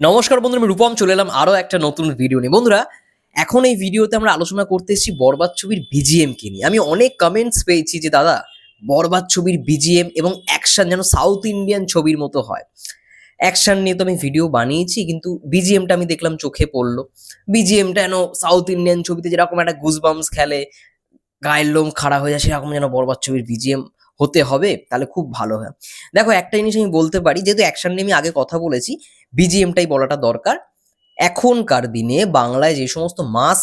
নমস্কার বন্ধুরা, আমি রূপম, চলে এলাম আরও একটা নতুন ভিডিও নিয়ে। বন্ধুরা, এখন এই ভিডিওতে আমরা আলোচনা করতে এসেছি বরবাদ ছবির বিজিএম কে নিয়ে। আমি অনেক কমেন্টস পেয়েছি যে, দাদা, বরবাদ ছবির বিজিএম এবং অ্যাকশন যেন সাউথ ইন্ডিয়ান ছবির মতো হয়। অ্যাকশন নিয়ে তো আমি ভিডিও বানিয়েছি, কিন্তু বিজিএমটা আমি দেখলাম চোখে পড়ল। বিজিএমটা যেন সাউথ ইন্ডিয়ান ছবিতে যেরকম একটা গুজবামস খেলে, গায়ের লোম খাড়া হয়ে যায়, সেরকম যেন বরবাদ ছবির বিজিএম হতে হবে, তাহলে খুব ভালো হয়। দেখো, একটা জিনিস আমি বলতে পারি, যেহেতু অ্যাকশন নিয়ে আমি আগে কথা বলেছি বিজিএমটাই বলাটা দরকার। এখনকার দিনে বাংলায় যে সমস্ত মাস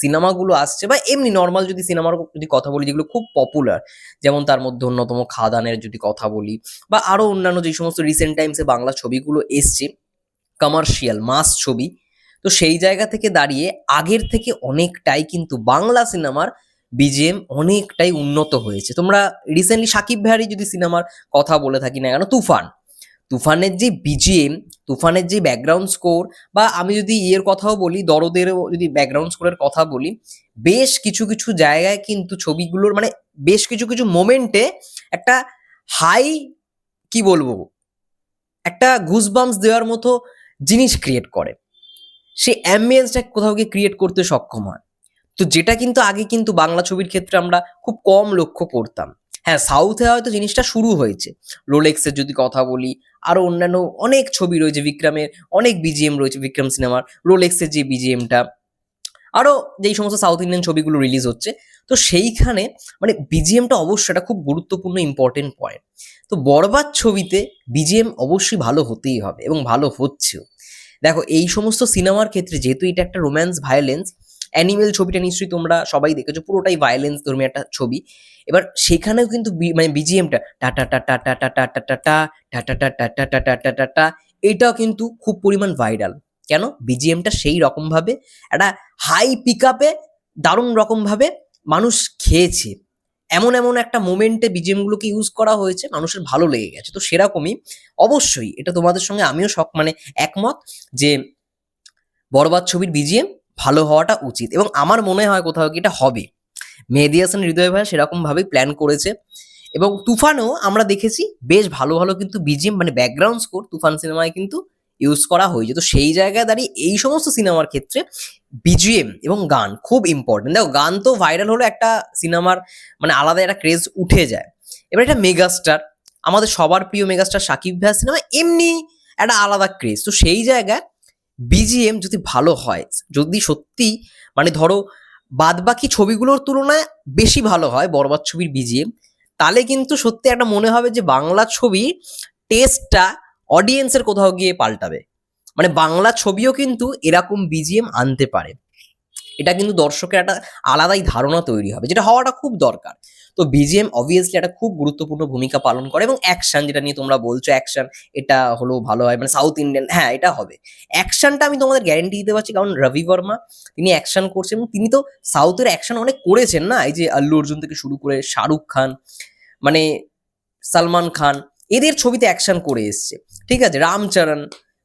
সিনেমাগুলো আসছে, বা এমনি নর্মাল যদি সিনেমার যদি কথা বলি, যেগুলো খুব পপুলার যেমন তার মধ্যে অন্যতম খাদানের যদি কথা বলি, বা আরও অন্যান্য যে সমস্ত রিসেন্ট টাইমসে বাংলা ছবিগুলো এসছে কমার্শিয়াল মাস ছবি, তো সেই জায়গা থেকে দাঁড়িয়ে আগের থেকে অনেকটাই কিন্তু বাংলা সিনেমার বিজিএম অনেকটাই উন্নত হয়েছে। তোমরা রিসেন্টলি সাকিব ভাইয়ারই যদি সিনেমার কথা বলে থাকি না কেন, তুফান। তুফানের যে বিজিএম তুফানের যে ব্যাকগ্রাউন্ড স্কোর বা আমি যদি ইয়ের কথাও বলি, দরদেরও যদি ব্যাকগ্রাউন্ড স্কোরের কথা বলি, বেশ কিছু কিছু জায়গায় কিন্তু ছবিগুলোর মানে বেশ কিছু কিছু মোমেন্টে একটা হাই কি বলব, একটা গুজবামস দেওয়ার মতো জিনিস ক্রিয়েট করে। সেই অ্যাম্বিয়েন্সটা কোথাও গিয়ে ক্রিয়েট করতে সক্ষম হয়। তো যেটা কিন্তু আগে কিন্তু বাংলা ছবির ক্ষেত্রে আমরা খুব কম লক্ষ্য করতাম। হ্যাঁ সাউথে হয়তো জিনিসটা শুরু হয়েছে। রোলেক্সের যদি কথা বলি, আরও অন্যান্য অনেক ছবি রয়েছে, বিক্রমের অনেক বিজিএম রয়েছে, বিক্রম সিনেমার। রোলেক্সের যে বিজিএমটা আরও যেই সমস্ত সাউথ ইন্ডিয়ান ছবিগুলো রিলিজ হচ্ছে, তো সেইখানে মানে বিজিএমটা অবশ্যই এটা খুব গুরুত্বপূর্ণ ইম্পর্টেন্ট পয়েন্ট তো বরবাদ ছবিতে বিজিএম অবশ্যই ভালো হতেই হবে এবং ভালো হচ্ছেও। দেখো, এই সমস্ত সিনেমার ক্ষেত্রে যেহেতু এটা একটা রোম্যান্স ভায়োলেন্স অ্যানিমেল ছবিটা নিশ্চয়ই তোমরা সবাই দেখেছ পুরোটাই ভায়োলেন্স ধর্মী একটা ছবি এবার সেখানেও কিন্তু মানে বিজিএমটা টাটা টা টা টা টা টা টা টা টা টা টা টা টা টা টা টা টা এটাও কিন্তু খুব পরিমাণ ভাইরাল কেন বিজিএমটা সেই রকমভাবে একটা হাই পিক আপে দারুণ রকমভাবে মানুষ খেয়েছে এমন এমন একটা মোমেন্টে বিজিএমগুলোকে ইউজ করা হয়েছে মানুষের ভালো লেগে গেছে তো সেরকমই অবশ্যই এটা তোমাদের সঙ্গে আমিও শখ মানে একমত যে বরবাদ ছবির বিজিএম ভালো হওয়াটা উচিত। এবং আমার মনে হয় কোথাও কি এটা হবে। মেহেদি হাসান, হৃদয় ভাই সেরকম ভাবেই প্ল্যান করেছে। এবং তুফানও আমরা দেখেছি বেশ ভালো ভালো কিন্তু বিজিএম মানে ব্যাকগ্রাউন্ড স্কোর তুফান সিনেমায় কিন্তু ইউজ করা হয়েছে। তো সেই জায়গায় দাঁড়িয়ে এই সমস্ত সিনেমার ক্ষেত্রে বিজিএম এবং গান খুব ইম্পর্টেন্ট দেখো, গান তো ভাইরাল হলো একটা সিনেমার মানে আলাদা একটা ক্রেজ উঠে যায়। এবার এটা মেগাস্টার আমাদের সবার প্রিয় মেগাস্টার সাকিব ভাইয়া সিনেমা এমনি একটা আলাদা ক্রেজ তো সেই জায়গায় বিজিএম যদি ভালো হয়, যদি সত্যি মানে ধরো বাদবাকি ছবিগুলোর তুলনায় বেশি ভালো হয়, বরবাদ ছবির বিজিএম তাহলে কিন্তু সত্যি একটা মনে হবে যে বাংলা ছবি টেস্টটা অডিয়েন্সের কোথাও গিয়ে পাল্টাবে। মানে বাংলা ছবিও কিন্তু এরকম বিজিএম আনতে পারে। এটা কিন্তু দর্শকের একটা আলাদাই ধারণা তৈরি হবে, যেটা হওয়াটা খুব দরকার। তো বিজিএম অবভিয়াসলি একটা খুব গুরুত্বপূর্ণ ভূমিকা পালন করে এবং অ্যাকশন যেটা নিয়ে তোমরা বলছো অ্যাকশন এটা হলো ভালো হয় মানে সাউথ ইন্ডিয়ান হ্যাঁ এটা হবে। অ্যাকশনটা আমি তোমাদের গ্যারেন্টি দিতে পারছি, কারণ রবি বর্মা তিনি অ্যাকশন করছেন এবং তিনি তো সাউথের অ্যাকশন অনেক করেছেন না? এই যে আল্লু অর্জুন থেকে শুরু করে শাহরুখ খান মানে সালমান খান, এদের ছবিতে অ্যাকশন করে এসছে। ঠিক আছে? রামচরণ,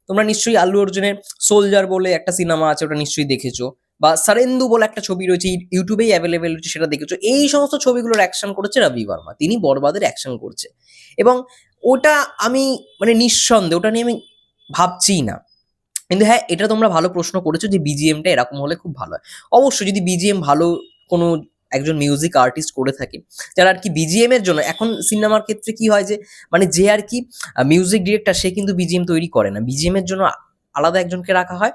তোমরা নিশ্চয়ই আল্লু অর্জুনের সোলজার বলে একটা সিনেমা আছে, ওটা নিশ্চয়ই দেখেছ। বা সারেন্দু বলে একটা ছবি রয়েছে, ইউটিউবেই অ্যাভেলেবেল রয়েছে, সেটা দেখেছ। এই সমস্ত ছবিগুলোর অ্যাকশন করেছে রবি বর্মা। তিনি বরবাদের অ্যাকশন করছে। এবং ওটা আমি মানে নিঃসন্দেহ, ওটা নিয়ে আমি ভাবছি না। কিন্তু হ্যাঁ এটা তোমরা ভালো প্রশ্ন করেছ যে বিজিএমটা এরকম হলে খুব ভালো হয়। অবশ্যই যদি বিজিএম ভালো কোনো একজন মিউজিক আর্টিস্ট করে থাকে, যারা আর কি বিজিএম এর জন্য, এখন সিনেমার ক্ষেত্রে কি হয় যে মানে যে আর কি মিউজিক ডিরেক্টর সে কিন্তু বিজিএম তৈরি করে না। বিজিএম এর জন্য আলাদা একজনকে রাখা হয়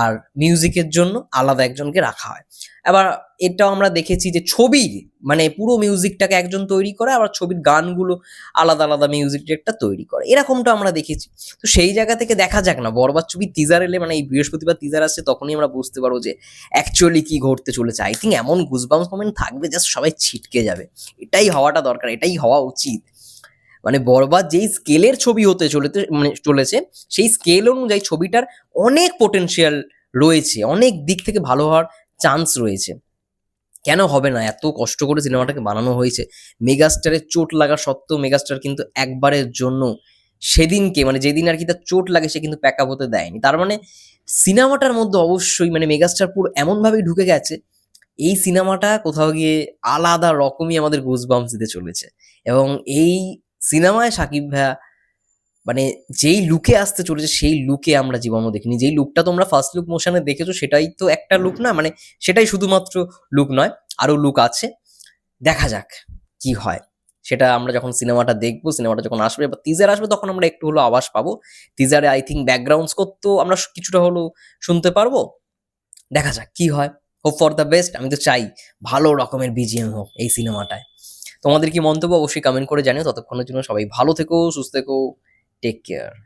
আর মিউজিকের জন্য আলাদা একজনকে রাখা হয়। এবার এটাও আমরা দেখেছি যে ছবির মানে পুরো মিউজিকটাকে একজন তৈরি করে আবার ছবির গানগুলো আলাদা আলাদা মিউজিক ডিরেক্টর তৈরি করে। এরকমটা আমরা দেখেছি। তো সেই জায়গা থেকে দেখা যাক না বরবার ছবি টিজার এলে মানে এই বৃহস্পতিবার টিজার আসছে তখনই আমরা বুঝতে পারব যে অ্যাকচুয়ালি কি ঘটতে চলেছে। আই থিঙ্ক এমন গুজবাম্স মোমেন্ট থাকবে জাস্ট সবাই ছিটকে যাবে। এটাই হওয়াটা দরকার, এটাই হওয়া উচিত। মানে বরবাদ যেই স্কেলের ছবি হতে চলেতে মানে চলেছে, সেই স্কেল অনুযায়ী ছবিটার অনেক পোটেনশিয়াল রয়েছে, অনেক দিক থেকে ভালো হওয়ার চান্স রয়েছে। কেন হবে না? এত কষ্ট করে সিনেমাটাকে বানানো হয়েছে। মেগাস্টারের চোট লাগা সত্ত্বেও মেগাস্টার কিন্তু একবারের জন্য সেদিনকে মানে যেদিন আর কি তার চোট লাগে সে কিন্তু প্যাক আপ হতে দেয়নি। তার মানে সিনেমাটার মধ্যে অবশ্যই মানে মেগাস্টার পুরো এমনভাবেই ঢুকে গেছে, এই সিনেমাটা কোথাও গিয়ে আলাদা রকমই আমাদের গুজবাম্পস দিতে চলেছে। এবং এই সিনেমায় সাকিব ভাইয়া মানে যেই লুকে আসতে চলেছে, সেই লুকে আমরা জীবনও দেখিনি। যেই লুকটা তোমরা ফার্স্ট লুক মোশনে দেখেছ, সেটাই তো একটা লুক না? মানে সেটাই শুধুমাত্র লুক নয় আরও লুক আছে। দেখা যাক কি হয়। সেটা আমরা যখন সিনেমাটা দেখব, সিনেমাটা যখন আসবে, বা টিজার আসবে, তখন আমরা একটু হলো আওয়াজ পাবো। টিজারে আই থিঙ্ক ব্যাকগ্রাউন্ড স্কোর তো আমরা কিছুটা হলো শুনতে পারব। দেখা যাক কি হয়। হোপ ফর দ্য বেস্ট আমি তো চাই ভালো রকমের বিজিএম হোক এই সিনেমাটায়। তোমাদের কি মন্তব্য? অবশ্যই কমেন্ট করে জানিও। ততক্ষণের জন্য সবাই ভালো থেকো, সুস্থ থেকো টেক কেয়ার